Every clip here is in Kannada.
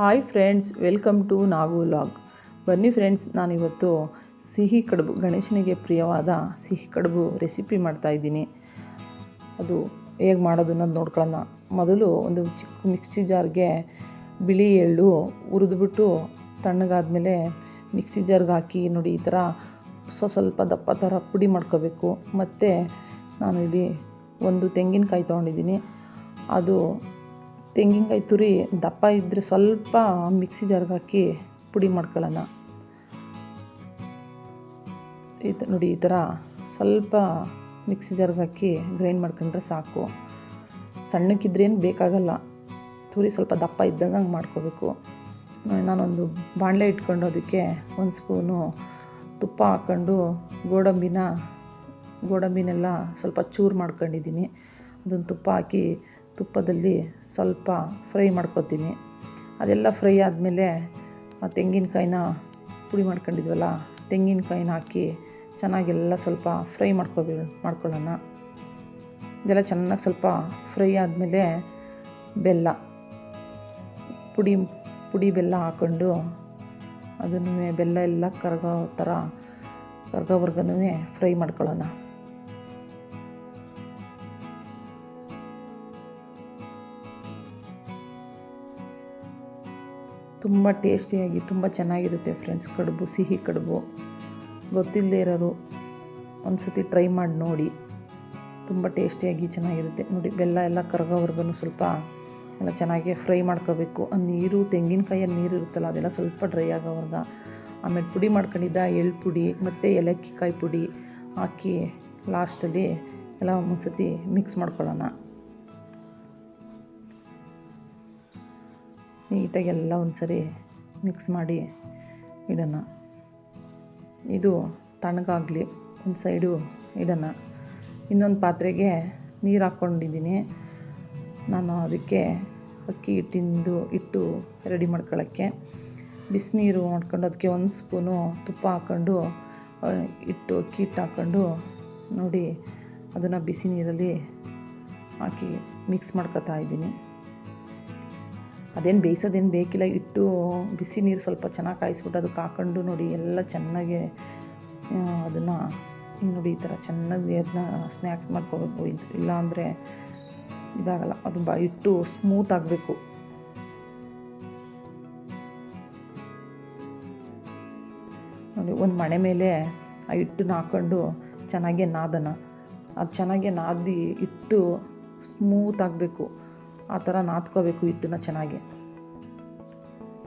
Hi friends welcome to Nagu log ಬನ್ನಿ ಫ್ರೆಂಡ್ಸ್ ನಾನಿವತ್ತು ಸಿಹಿ ಕಡುಬು, ಗಣೇಶನಿಗೆ ಪ್ರಿಯವಾದ ಸಿಹಿ ಕಡುಬು ರೆಸಿಪಿ ಮಾಡ್ತಾಯಿದ್ದೀನಿ ಅದು ಹೇಗೆ ಮಾಡೋದು ಅನ್ನೋದು ನೋಡ್ಕೊಳ್ಳೋಣ. ಮೊದಲು ಒಂದು ಚಿಕ್ಕ ಮಿಕ್ಸಿ ಜಾರ್ಗೆ ಬಿಳಿ ಎಳ್ಳು ಹುರಿದ್ಬಿಟ್ಟು ತಣ್ಣಗಾದಮೇಲೆ ಮಿಕ್ಸಿ ಜಾರ್ಗೆ ಹಾಕಿ, ನೋಡಿ ಈ ಥರ ಸ್ವ ಸ್ವಲ್ಪ ದಪ್ಪ ಥರ ಪುಡಿ ಮಾಡ್ಕೋಬೇಕು. ಮತ್ತು ನಾನು ಇಲ್ಲಿ ಒಂದು ತೆಂಗಿನಕಾಯಿ ತೊಗೊಂಡಿದ್ದೀನಿ. ಅದು ತೆಂಗಿನಕಾಯಿ ತುರಿ ದಪ್ಪ ಇದ್ದರೆ ಸ್ವಲ್ಪ ಮಿಕ್ಸಿ ಜಾರ್ಗೆ ಹಾಕಿ ಪುಡಿ ಮಾಡ್ಕೊಳ್ಳೋಣ. ಈ ತ ನೋಡಿ ಈ ಥರ ಸ್ವಲ್ಪ ಮಿಕ್ಸಿ ಜಾರ್ಗೆ ಹಾಕಿ ಗ್ರೈಂಡ್ ಮಾಡ್ಕೊಂಡ್ರೆ ಸಾಕು. ಸಣ್ಣಕ್ಕಿದ್ರೇನು ಬೇಕಾಗಲ್ಲ. ತುರಿ ಸ್ವಲ್ಪ ದಪ್ಪ ಇದ್ದಾಗ ಹಂಗೆ ಮಾಡ್ಕೋಬೇಕು. ನಾನೊಂದು ಬಾಣಲೆ ಇಟ್ಕೊಂಡು ಅದಕ್ಕೆ ಒಂದು ಸ್ಪೂನು ತುಪ್ಪ ಹಾಕ್ಕೊಂಡು ಗೋಡಂಬಿನ, ಗೋಡಂಬಿನೆಲ್ಲ ಸ್ವಲ್ಪ ಚೂರು ಮಾಡ್ಕೊಂಡಿದ್ದೀನಿ. ಅದನ್ನು ತುಪ್ಪ ಹಾಕಿ ತುಪ್ಪದಲ್ಲಿ ಸ್ವಲ್ಪ ಫ್ರೈ ಮಾಡ್ಕೊತೀನಿ. ಅದೆಲ್ಲ ಫ್ರೈ ಆದಮೇಲೆ ತೆಂಗಿನಕಾಯಿನ ಪುಡಿ ಮಾಡ್ಕೊಂಡಿದ್ವಲ್ಲ, ತೆಂಗಿನಕಾಯಿನ ಹಾಕಿ ಚೆನ್ನಾಗೆಲ್ಲ ಸ್ವಲ್ಪ ಫ್ರೈ ಮಾಡ್ಕೊಬಿ, ಮಾಡ್ಕೊಳ್ಳೋಣ. ಇದೆಲ್ಲ ಚೆನ್ನಾಗಿ ಸ್ವಲ್ಪ ಫ್ರೈ ಆದಮೇಲೆ ಬೆಲ್ಲ, ಪುಡಿ ಪುಡಿ ಬೆಲ್ಲ ಹಾಕ್ಕೊಂಡು ಅದನ್ನು ಬೆಲ್ಲ ಎಲ್ಲ ಕರಗೋ ಥರ, ಕರ್ಗೋವರ್ಗನೂ ಫ್ರೈ ಮಾಡ್ಕೊಳ್ಳೋಣ. ತುಂಬ ಟೇಸ್ಟಿಯಾಗಿ, ತುಂಬ ಚೆನ್ನಾಗಿರುತ್ತೆ ಫ್ರೆಂಡ್ಸ್ ಕಡುಬು, ಸಿಹಿ ಕಡುಬು. ಗೊತ್ತಿಲ್ಲದೆ ಇರೋರು ಒಂದು ಸತಿ ಟ್ರೈ ಮಾಡಿ ನೋಡಿ. ತುಂಬ ಟೇಸ್ಟಿಯಾಗಿ ಚೆನ್ನಾಗಿರುತ್ತೆ. ನೋಡಿ, ಬೆಲ್ಲ ಎಲ್ಲ ಕರಗೋವರೆಗೂ ಸ್ವಲ್ಪ ಎಲ್ಲ ಚೆನ್ನಾಗಿ ಫ್ರೈ ಮಾಡ್ಕೋಬೇಕು. ಆ ನೀರು, ತೆಂಗಿನಕಾಯಿಯ ನೀರು ಇರುತ್ತಲ್ಲ, ಅದೆಲ್ಲ ಸ್ವಲ್ಪ ಡ್ರೈ ಆಗೋವರ್ಗ. ಆಮೇಲೆ ಪುಡಿ ಮಾಡ್ಕೊಂಡಿದ್ದ ಎಳ್ಳು ಪುಡಿ, ಮತ್ತು ಏಲಕ್ಕಿ ಕಾಯಿ ಪುಡಿ ಹಾಕಿ ಲಾಸ್ಟಲ್ಲಿ ಎಲ್ಲ ಒಂದು ಸತಿ ಮಿಕ್ಸ್ ಮಾಡ್ಕೊಳ್ಳೋಣ. ನೀಟಾಗಿ ಎಲ್ಲ ಒಂದು ಸರಿ ಮಿಕ್ಸ್ ಮಾಡಿ ಇಡೋಣ. ಇದು ತಣ್ಣಗಾಗಲಿ, ಒಂದು ಸೈಡು ಇಡೋಣ. ಇನ್ನೊಂದು ಪಾತ್ರೆಗೆ ನೀರು ಹಾಕ್ಕೊಂಡಿದ್ದೀನಿ. ನಾನು ಅದಕ್ಕೆ ಅಕ್ಕಿ ಹಿಟ್ಟಿಂದು ಇಟ್ಟು ರೆಡಿ ಮಾಡ್ಕೊಳ್ಳೋಕ್ಕೆ. ಬಿಸಿನೀರು ಮಾಡ್ಕೊಂಡು ಅದಕ್ಕೆ ಒಂದು ಸ್ಪೂನು ತುಪ್ಪ ಹಾಕ್ಕೊಂಡು ಇಟ್ಟು ಅಕ್ಕಿ ಹಿಟ್ಟು ಹಾಕ್ಕೊಂಡು ನೋಡಿ, ಅದನ್ನು ಬಿಸಿ ನೀರಲ್ಲಿ ಹಾಕಿ ಮಿಕ್ಸ್ ಮಾಡ್ಕೊತಾ ಇದ್ದೀನಿ. ಅದೇನು ಬೇಯಿಸೋದೇನು ಬೇಕಿಲ್ಲ, ಇಟ್ಟು ಬಿಸಿ ನೀರು ಸ್ವಲ್ಪ ಚೆನ್ನಾಗಿ ಕಾಯಿಸ್ಬಿಟ್ಟು ಅದಕ್ಕೆ ಹಾಕೊಂಡು ನೋಡಿ, ಎಲ್ಲ ಚೆನ್ನಾಗಿ ಅದನ್ನು ನೋಡಿ ಈ ಥರ ಚೆನ್ನಾಗಿ ಅದನ್ನ ಸ್ನ್ಯಾಕ್ಸ್ ಮಾಡ್ಕೋಬೇಕು. ಇದು ಇಲ್ಲಾಂದರೆ ಇದಾಗಲ್ಲ, ಅದು ಬ ಇಟ್ಟು ಸ್ಮೂತ್ ಆಗಬೇಕು. ನೋಡಿ, ಒಂದು ಮಣೆ ಮೇಲೆ ಆ ಹಿಟ್ಟನ್ನ ಹಾಕ್ಕೊಂಡು ಚೆನ್ನಾಗೆ ನಾದನ. ಅದು ಚೆನ್ನಾಗೆ ನಾದಿ ಇಟ್ಟು ಸ್ಮೂತ್ ಆಗಬೇಕು. ಆ ಥರ ನಾದ್ಕೋಬೇಕು ಹಿಟ್ಟನ್ನ ಚೆನ್ನಾಗಿ.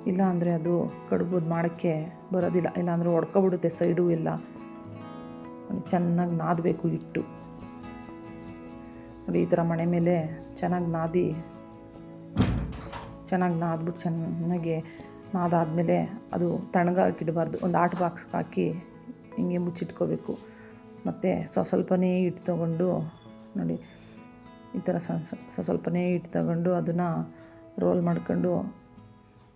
ಇಲ್ಲ ಅಂದರೆ ಅದು ಕಡುಬುದು ಮಾಡೋಕ್ಕೆ ಬರೋದಿಲ್ಲ. ಇಲ್ಲಾಂದರೆ ಒಡ್ಕೊಬಿಡುತ್ತೆ, ಸೈಡು ಎಲ್ಲ. ಚೆನ್ನಾಗಿ ನಾದಬೇಕು ಹಿಟ್ಟು. ನೋಡಿ, ಈ ಥರ ಮಣೆ ಮೇಲೆ ಚೆನ್ನಾಗಿ ನಾದಿ. ಚೆನ್ನಾಗಿ ನಾದ್ಬಿಟ್ಟು ಚೆನ್ನಾಗಿ ನಾದಾದಮೇಲೆ ಅದು ತಣ್ಣಗಾಕಿಡಬಾರ್ದು ಒಂದು ಆಟ್ ಬಾಕ್ಸ್ಗೆ ಹಾಕಿ ಹಿಂಗೆ ಮುಚ್ಚಿಟ್ಕೋಬೇಕು. ಮತ್ತು ಸ್ವಸ್ವಲ್ಪನೇ ಹಿಟ್ಟು ತೊಗೊಂಡು ನೋಡಿ ಈ ಥರ ಸ ಸ್ವಲ್ಪನೇ ಹಿಟ್ಟು ತಗೊಂಡು ಅದನ್ನು ರೋಲ್ ಮಾಡ್ಕೊಂಡು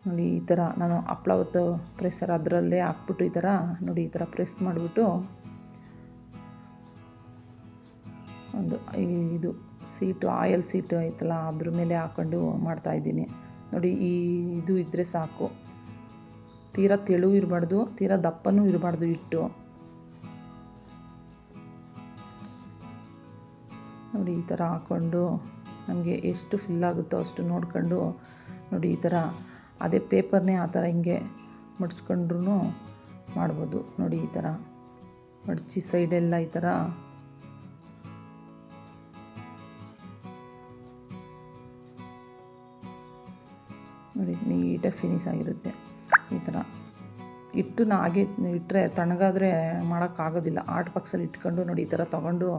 ನೋಡಿ ಈ ಥರ ನಾನು ಹಪ್ಪಳ ಹೊತ್ತು ಪ್ರೆಸ್ಸರ್ ಅದರಲ್ಲೇ ಹಾಕ್ಬಿಟ್ಟು ಈ ಥರ ನೋಡಿ ಈ ಥರ ಪ್ರೆಸ್ ಮಾಡಿಬಿಟ್ಟು ಒಂದು ಇದು ಸೀಟು ಆಯಲ್ ಸೀಟು ಐತಲ್ಲ ಅದ್ರ ಮೇಲೆ ಹಾಕ್ಕೊಂಡು ಮಾಡ್ತಾಯಿದ್ದೀನಿ ನೋಡಿ ಈ ಇದು ಇದ್ದರೆ ಸಾಕು. ತೀರಾ ತೆಳು ಇರಬಾರ್ದು, ತೀರಾ ದಪ್ಪನೂ ಇರಬಾರ್ದು ಹಿಟ್ಟು. ನೋಡಿ, ಈ ಥರ ಹಾಕ್ಕೊಂಡು ನಮಗೆ ಎಷ್ಟು ಫಿಲ್ ಆಗುತ್ತೋ ಅಷ್ಟು ನೋಡ್ಕೊಂಡು ನೋಡಿ, ಈ ಥರ ಅದೇ ಪೇಪರ್ನೇ ಆ ಥರ ಹಿಂಗೆ ಮಡ್ಚ್ಕೊಂಡ್ರೂ ಮಾಡ್ಬೋದು. ನೋಡಿ, ಈ ಥರ ಮಡಚಿ ಸೈಡೆಲ್ಲ ಈ ಥರ. ನೋಡಿ, ನೀಟಾಗಿ ಫಿನಿಶ್ ಆಗಿರುತ್ತೆ ಈ ಥರ. ಹಿಟ್ಟನ್ನ ಹಾಗೆ ಇಟ್ಟರೆ ತಣ್ಣಗಾದರೆ ಮಾಡೋಕ್ಕಾಗೋದಿಲ್ಲ. ಆರ್ಟ್ ಬಾಕ್ಸಲ್ಲಿ ಇಟ್ಕೊಂಡು ನೋಡಿ, ಈ ಥರ ತೊಗೊಂಡು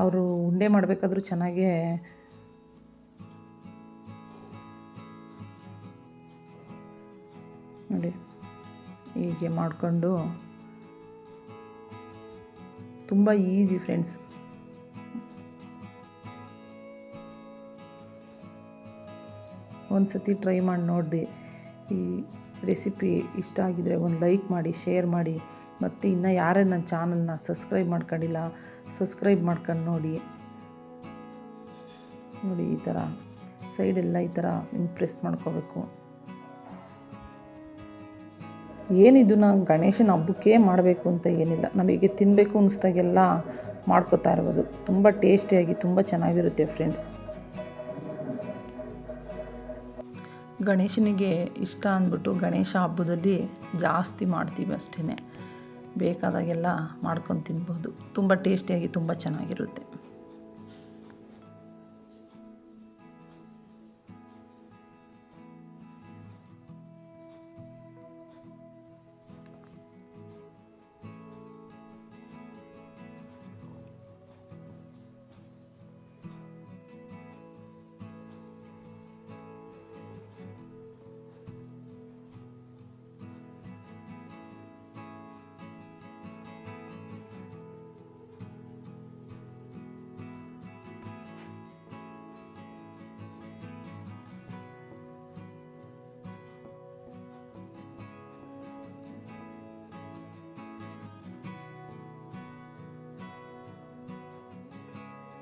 ಅವರು ಉಂಡೆ ಮಾಡಬೇಕಾದ್ರೂ ಚೆನ್ನಾಗೇ ನೋಡಿ, ಹೀಗೆ ಮಾಡಿಕೊಂಡು ತುಂಬ ಈಸಿ ಫ್ರೆಂಡ್ಸ್. ಒಂದು ಸತಿ ಟ್ರೈ ಮಾಡಿ ನೋಡಿ, ಈ ರೆಸಿಪಿ ಇಷ್ಟ ಆಗಿದರೆ ಒಂದು ಲೈಕ್ ಮಾಡಿ, ಶೇರ್ ಮಾಡಿ. ಮತ್ತು ಇನ್ನು ಯಾರೇ ನನ್ನ ಚಾನಲ್ನ ಸಬ್ಸ್ಕ್ರೈಬ್ ಮಾಡ್ಕೊಂಡಿಲ್ಲ, ಸಬ್ಸ್ಕ್ರೈಬ್ ಮಾಡ್ಕೊಂಡು ನೋಡಿ. ನೋಡಿ, ಈ ಥರ ಸೈಡೆಲ್ಲ ಈ ಥರ ಇಂಪ್ರೆಸ್ ಪ್ರೆಸ್ ಮಾಡ್ಕೋಬೇಕು. ಏನಿದು ನಾವು ಗಣೇಶನ ಹಬ್ಬಕ್ಕೆ ಮಾಡಬೇಕು ಅಂತ ಏನಿಲ್ಲ. ನಮಗೆ ತಿನ್ನಬೇಕು ಅನ್ನಿಸ್ದಾಗೆಲ್ಲ ಮಾಡ್ಕೋತಾ ಇರ್ಬೋದು. ತುಂಬ ಟೇಸ್ಟಿಯಾಗಿ ತುಂಬ ಚೆನ್ನಾಗಿರುತ್ತೆ ಫ್ರೆಂಡ್ಸ್ ಗಣೇಶನಿಗೆ ಇಷ್ಟ ಅಂದ್ಬಿಟ್ಟು ಗಣೇಶ ಹಬ್ಬದಲ್ಲಿ ಜಾಸ್ತಿ ಮಾಡ್ತೀವಿ ಅಷ್ಟೇ ಬೇಕಾದಾಗೆಲ್ಲ ಮಾಡ್ಕೊಂಡು ತಿನ್ಬೋದು. ತುಂಬ ಟೇಸ್ಟಿಯಾಗಿ ತುಂಬ ಚೆನ್ನಾಗಿರುತ್ತೆ.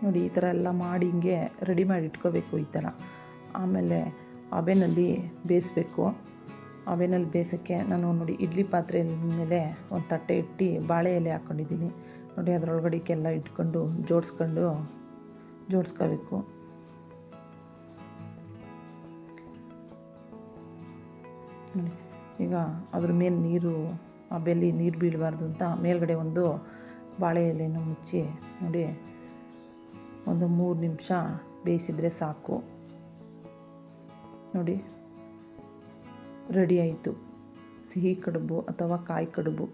ನೋಡಿ, ಈ ಥರ ಎಲ್ಲ ಮಾಡಿ ಹಿಂಗೆ ರೆಡಿ ಮಾಡಿ ಇಟ್ಕೋಬೇಕು ಈ ಥರ. ಆಮೇಲೆ ಅವೆನಲ್ಲಿ ಬೇಯಿಸ್ಬೇಕು. ಅವೆನಲ್ಲಿ ಬೇಯಿಸೋಕ್ಕೆ ನಾನು ನೋಡಿ, ಇಡ್ಲಿ ಪಾತ್ರೆ ಮೇಲೆ ಒಂದು ತಟ್ಟೆ ಇಟ್ಟು ಬಾಳೆ ಎಲೆ ಹಾಕ್ಕೊಂಡಿದ್ದೀನಿ. ನೋಡಿ ಅದರೊಳಗಡೆಗೆಲ್ಲ ಇಟ್ಕೊಂಡು ಜೋಡಿಸ್ಕೊಂಡು ಜೋಡಿಸ್ಕೋಬೇಕು. ನೋಡಿ, ಈಗ ಅದ್ರ ಮೇಲೆ ನೀರು, ಆ ಬೆಲ್ಲಿ ನೀರು ಬೀಳಬಾರ್ದು ಅಂತ ಮೇಲ್ಗಡೆ ಒಂದು ಬಾಳೆ ಎಲೆಯನ್ನು ಮುಚ್ಚಿ ನೋಡಿ ಒಂದು ಮೂರು ನಿಮಿಷ ಬೇಯಿಸಿದರೆ ಸಾಕು. ನೋಡಿ, ರೆಡಿ ಆಯಿತು. ಸಿಹಿ ಕಡುಬು ಅಥವಾ ಕಾಯಿ ಕಡುಬು.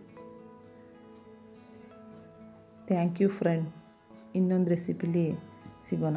ಥ್ಯಾಂಕ್ ಯು ಫ್ರೆಂಡ್ ಇನ್ನೊಂದು ರೆಸಿಪಿಲಿ ಸಿಗೋಣ.